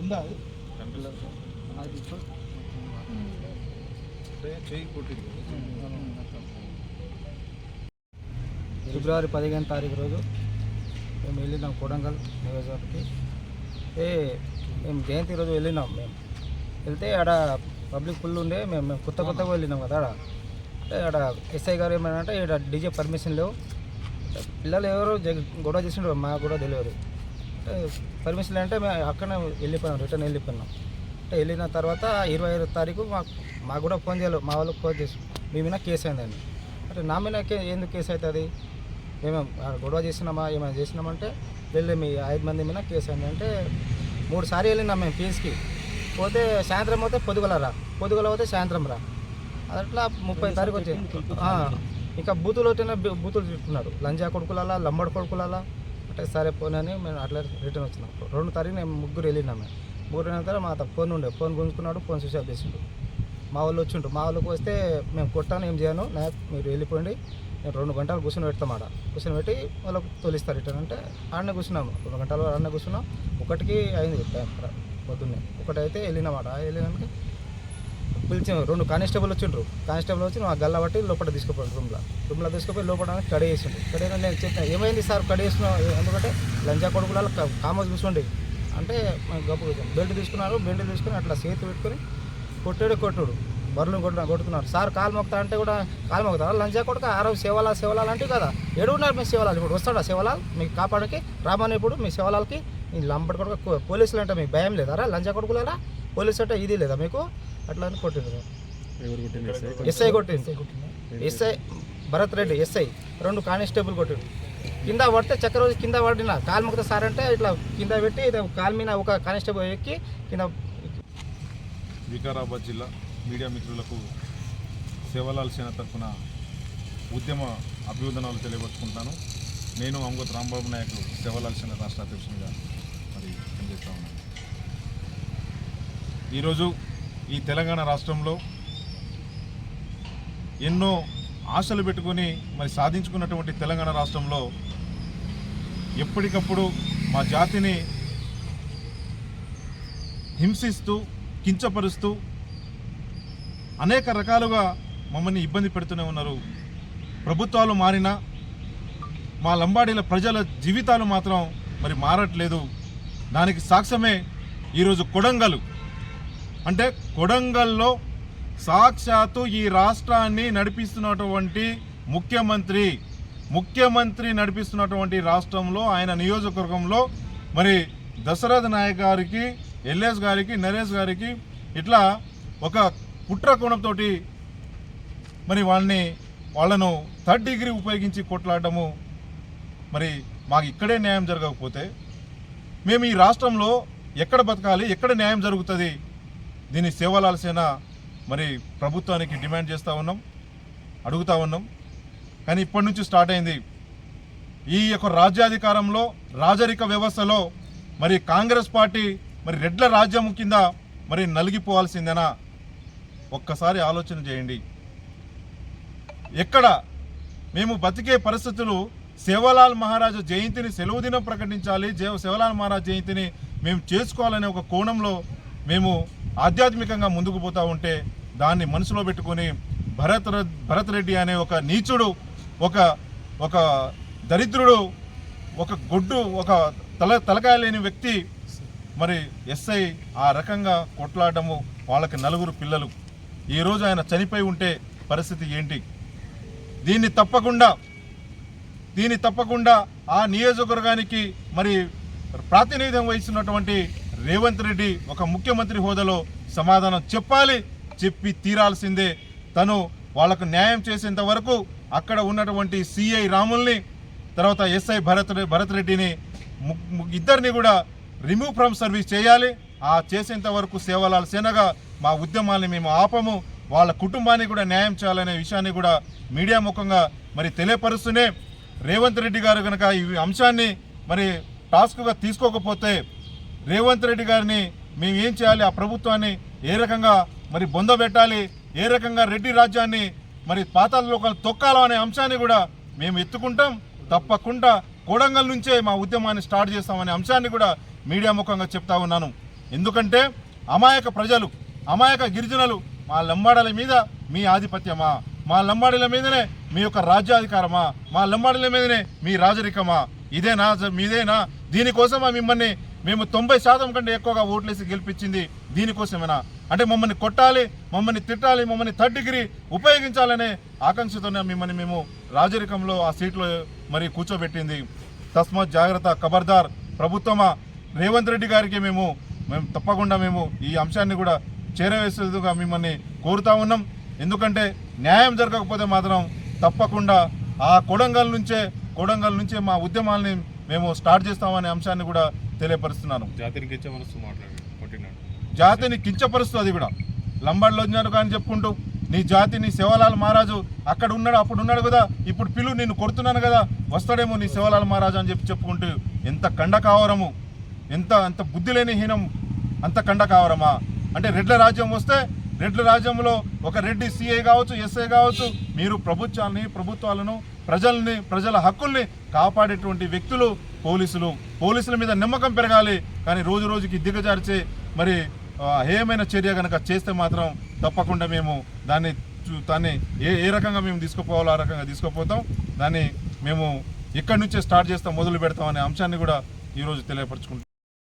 ఉందా అది? అంటే ఫిబ్రవరి పదిహేను తారీఖు రోజు మేము వెళ్ళినాం కొడంగల్ నియోజకవర్గకి ఏ మేము జయంతి రోజు వెళ్ళినాం మేము. వెళ్తే ఆడ పబ్లిక్ ఫుల్ ఉండే మేము మేము కొత్త కొత్తగా వెళ్ళినాం కదా ఆడ. అంటే ఆడ ఎస్ఐ గారు ఏమన్నారంటే ఇక్కడ డీజే పర్మిషన్ లేవు. పిల్లలు ఎవరు గొడవ చేసిండ్రు మాకు కూడా తెలియదు. అంటే పర్మిషన్ అంటే మేము అక్కడనే వెళ్ళిపోయినాం రిటర్న్ వెళ్ళిపోయినాం. అంటే వెళ్ళిన తర్వాత ఇరవై ఐదు తారీఖు మాకు మాకు కూడా ఫోన్ చేయాలి మా వాళ్ళకి ఫోన్ చేసి మీ మీద కేసు అయిందండి. అంటే నా మీద కే- ఎందుకు కేసు అవుతుంది? మేము గొడవ చేసినామా? ఏమైనా చేసినామంటే వెళ్ళి మీ ఐదు మంది మీద కేసు అయింది. అంటే మూడు సార్లు వెళ్ళినాం మేము కేసుకి పోతే సాయంత్రం పోతే పొద్దుగల రా. పొద్దుగల పోతే సాయంత్రం రా. అట్లా ముప్పై తారీఖు వచ్చింది ఆ, ఇంకా బూతులు వచ్చిన బూతులు తిట్టుకున్నాడు లంజా కొడుకులలా లంబడి కొడుకులలా? సరే పోనీ మేము అట్లా రిటర్న్ వచ్చినాం. రెండు తారీఖు మేము ముగ్గురు వెళ్ళినాం మేము. ముగ్గురు వెళ్ళిన తర్వాత మా ఫోన్ ఉండే. ఫోన్ గుంజుకున్నాడు ఫోన్ స్విచ్ ఆఫ్ చేసిండు. మా వాళ్ళు వచ్చిండు మా వాళ్ళకి వస్తే మేము కొట్టాను ఏం చేయను నా మీరు వెళ్ళిపోండి. నేను రెండు గంటలు కూర్చొని పెడతాం ఆడ కూర్చొని పెట్టి వాళ్ళకి తొలిస్తారు రిటర్న్ అంటే ఆడనే కూర్చున్నాము రెండు గంటలు ఆడనే కూర్చున్నాం. ఒకటికి అయింది టైం పొద్దున్నే. ఒకటి అయితే వెళ్ళినాక పిలిచి రెండు కానిస్టేబుల్ వచ్చిండ్రు. కానిస్టేబుల్ వచ్చి మా గల్ల పట్టి లోపల తీసుకుపోయాడు రూమ్లో. రూమ్లో తీసుకుపోయి లోపల కడ చేసిండు. కడ నేను చెప్పిన ఏమైంది సార్ కడ వేసిన ఎందుకంటే లంజా కొడుకులలో కామర్స్ కూర్చోండి అంటే మేము గొప్ప బెల్ట్ తీసుకున్నారు బెల్ట్ తీసుకుని అట్లా చేతి పెట్టుకొని కొట్టాడు కొట్టుడు. బర్రెలు కొట్టు కొడుతున్నారు సార్ కాలు మొక్తా అంటే కూడా కాలు మొక్తారు లంచా కొడుక ఆరో సేవలాల్ సేవలాల్ అంటే కదా. ఎడుగున్నారు మీ సేవలాలు? ఇప్పుడు వస్తాడా సేవలాల్? మీకు కాపాడకి రామని ఇప్పుడు మీ సేవలాలకి? లంబడి కొడుకు పోలీసులు అంటే మీకు భయం లేదారా లంచా కొడుకులారా పోలీసు అంటే ఇది లేదా మీకు? అట్లా అని కొట్టింది ఎస్ఐ కొట్టింది ఎస్ఐ భరత్ రెడ్డి ఎస్ఐ రెండు కానిస్టేబుల్ కొట్టిండు కింద పడితే చక్కెర రోజు కింద పడిన కాలు మొక్కితే సార్ అంటే ఇట్లా కింద పెట్టి కాలు మీద ఒక కానిస్టేబుల్ ఎక్కి కింద వికారాబాద్ జిల్లా మీడియా మిత్రులకు సేవలాల్ సేన తరఫున ఉద్యమ అభివందనాలు తెలియపరుచుకుంటాను. నేను అంగత్ రాంబాబు నాయక్ సేవలాల్ సేన రాష్ట్ర అధ్యక్షునిగా మరి పనిచేస్తా ఉన్నాను. ఈరోజు ఈ తెలంగాణ రాష్ట్రంలో ఎన్నో ఆశలు పెట్టుకొని మరి సాధించుకున్నటువంటి తెలంగాణ రాష్ట్రంలో ఎప్పటికప్పుడు మా జాతిని హింసిస్తూ కించపరుస్తూ అనేక రకాలుగా మమ్మల్ని ఇబ్బంది పెడుతూనే ఉన్నారు. ప్రభుత్వాలు మారినా మా లంబాడీల ప్రజల జీవితాలు మాత్రం మరి మారట్లేదు. దానికి సాక్ష్యమే ఈరోజు కొడంగలు. అంటే కొడంగల్లో సాక్షాత్తు ఈ రాష్ట్రాన్ని నడిపిస్తున్నటువంటి ముఖ్యమంత్రి ముఖ్యమంత్రి నడిపిస్తున్నటువంటి రాష్ట్రంలో ఆయన నియోజకవర్గంలో మరి దశరథ నాయక్ గారికి ఎల్ఎస్ గారికి నరేష్ గారికి ఇట్లా ఒక కుట్ర కోణంతో మరి వాళ్ళని వాళ్ళను థర్డ్ డిగ్రీ ఉపయోగించి కొట్లాడటము మరి మాకు ఇక్కడే న్యాయం జరగకపోతే మేము ఈ రాష్ట్రంలో ఎక్కడ బతకాలి ఎక్కడ న్యాయం జరుగుతుంది దీన్ని సేవలాల సేన మరి ప్రభుత్వానికి డిమాండ్ చేస్తూ ఉన్నాం అడుగుతా ఉన్నాం. కానీ ఇప్పటి నుంచి స్టార్ట్ అయింది. ఈ యొక్క రాజ్యాధికారంలో రాజరిక వ్యవస్థలో మరి కాంగ్రెస్ పార్టీ మరి రెడ్ల రాజ్యం కింద మరి నలిగిపోవాల్సిందేనా? ఒక్కసారి ఆలోచన చేయండి. ఎక్కడ మేము బతికే పరిస్థితులు సేవలాల్ మహారాజు జయంతిని సెలవు దినం ప్రకటించాలి జే సేవలాల్ మహారాజ్ జయంతిని మేము చేసుకోవాలనే ఒక కోణంలో మేము ఆధ్యాత్మికంగా ముందుకు పోతూ ఉంటే దాన్ని మనసులో పెట్టుకొని భరత్ ర- భరత్ రెడ్డి అనే ఒక నీచుడు ఒక ఒక దరిద్రుడు ఒక గొడ్డు ఒక తల తలకాయ లేని వ్యక్తి మరి ఎస్ఐ ఆ రకంగా కొట్లాడటము వాళ్ళకి నలుగురు పిల్లలు. ఈరోజు ఆయన చనిపోయి ఉంటే పరిస్థితి ఏంటి? దీన్ని తప్పకుండా దీన్ని తప్పకుండా ఆ నియోజకవర్గానికి మరి ప్రాతినిధ్యం వహిస్తున్నటువంటి రేవంత్ రెడ్డి ఒక ముఖ్యమంత్రి హోదాలో సమాధానం చెప్పాలి చెప్పి తీరాల్సిందే. తను వాళ్ళకు న్యాయం చేసేంత వరకు అక్కడ ఉన్నటువంటి సిఐ రాముల్ని తర్వాత ఎస్ఐ భరత్ భరత్ రెడ్డిని ఇద్దరిని కూడా రిమూవ్ ఫ్రమ్ సర్వీస్ చేయాలి. ఆ చేసేంత వరకు సేవలాల సేనగా మా ఉద్యమాన్ని మేము ఆపము. వాళ్ళ కుటుంబానికి కూడా న్యాయం చేయాలనే విషయాన్ని కూడా మీడియా ముఖంగా మరి తెలియపరుస్తూనే రేవంత్ రెడ్డి గారు కనుక ఈ అంశాన్ని మరి టాస్క్గా తీసుకోకపోతే రేవంత్ రెడ్డి గారిని మేము ఏం చేయాలి? ఆ ప్రభుత్వాన్ని ఏ రకంగా మరి బొందబెట్టాలి ఏ రకంగా రెడ్డి రాజ్యాన్ని మరి పాతాల లోకాలు తొక్కాలో అనే అంశాన్ని కూడా మేము ఎత్తుకుంటాం. తప్పకుండా కోడంగల్ నుంచే మా ఉద్యమాన్ని స్టార్ట్ చేస్తామనే అంశాన్ని కూడా మీడియా ముఖంగా చెప్తా ఉన్నాను. ఎందుకంటే అమాయక ప్రజలు అమాయక గిరిజనులు మా లంబాడల మీద మీ ఆధిపత్యమా? మా లంబాడీల మీదనే మీ యొక్క రాజ్యాధికారమా? మా లంబాడీల మీదనే మీ రాజరికమా? ఇదేనా? మీదేనా? దీనికోసమా మిమ్మల్ని మేము తొంభై శాతం కంటే ఎక్కువగా ఓట్లేసి గెలిపించింది దీనికోసమేనా? అంటే మమ్మల్ని కొట్టాలి మమ్మల్ని తిట్టాలి మమ్మల్ని థర్డ్ డిగ్రీ ఉపయోగించాలనే ఆకాంక్షతోనే మిమ్మల్ని మేము రాజరికంలో ఆ సీట్లో మరి కూర్చోబెట్టింది. తస్మాత్ జాగ్రత్త ఖబర్దార్ ప్రభుత్వమా? రేవంత్ రెడ్డి గారికి మేము మేము తప్పకుండా మేము ఈ అంశాన్ని కూడా చేరవేసేందుగా మిమ్మల్ని కోరుతా ఉన్నాం. ఎందుకంటే న్యాయం జరగకపోతే మాత్రం తప్పకుండా ఆ కొడంగల్ నుంచే కొడంగల్ నుంచే మా ఉద్యమాల్ని మేము స్టార్ట్ చేస్తామనే అంశాన్ని కూడా తెలియపరుస్తున్నాను. జాతిని మాట్లాడాడు కొట్టినాడు. జాతిని కించపరుస్తూ అది కూడా. లంబాడిలో వచ్చినాడు కానీ చెప్పుకుంటూ నీ జాతి నీ శివలాల్ మహారాజు అక్కడ ఉన్నాడు అప్పుడు ఉన్నాడు కదా ఇప్పుడు పిలు నేను కొడుతున్నాను కదా వస్తాడేమో నీ శివలాల్ మహారాజు అని చెప్పి చెప్పుకుంటూ ఎంత కండ కావరము ఎంత అంత బుద్ధి లేని హీనం అంత కండ కావరమా అంటే రెడ్ల రాజ్యం వస్తే రెడ్ల రాజ్యంలో ఒక రెడ్డి సీఏ కావచ్చు ఎస్ఏ కావచ్చు మీరు ప్రభుత్వాన్ని ప్రభుత్వాలను ప్రజల్ని ప్రజల హక్కుల్ని కాపాడేటువంటి వ్యక్తులు పోలీసులు. పోలీసుల మీద నమ్మకం పెరగాలి కానీ రోజు రోజుకి దిగజార్చే మరి ఏమైనా చర్య కనుక చేస్తే మాత్రం తప్పకుండా మేము దాన్ని చూ- దాన్ని ఏ ఏ రకంగా మేము తీసుకుపోవాలో ఆ రకంగా తీసుకుపోతాం. దాన్ని మేము ఇక్కడి నుంచే స్టార్ట్ చేస్తాం మొదలు పెడతాం అనే అంశాన్ని కూడా ఈరోజు తెలియపరచుకుంటాం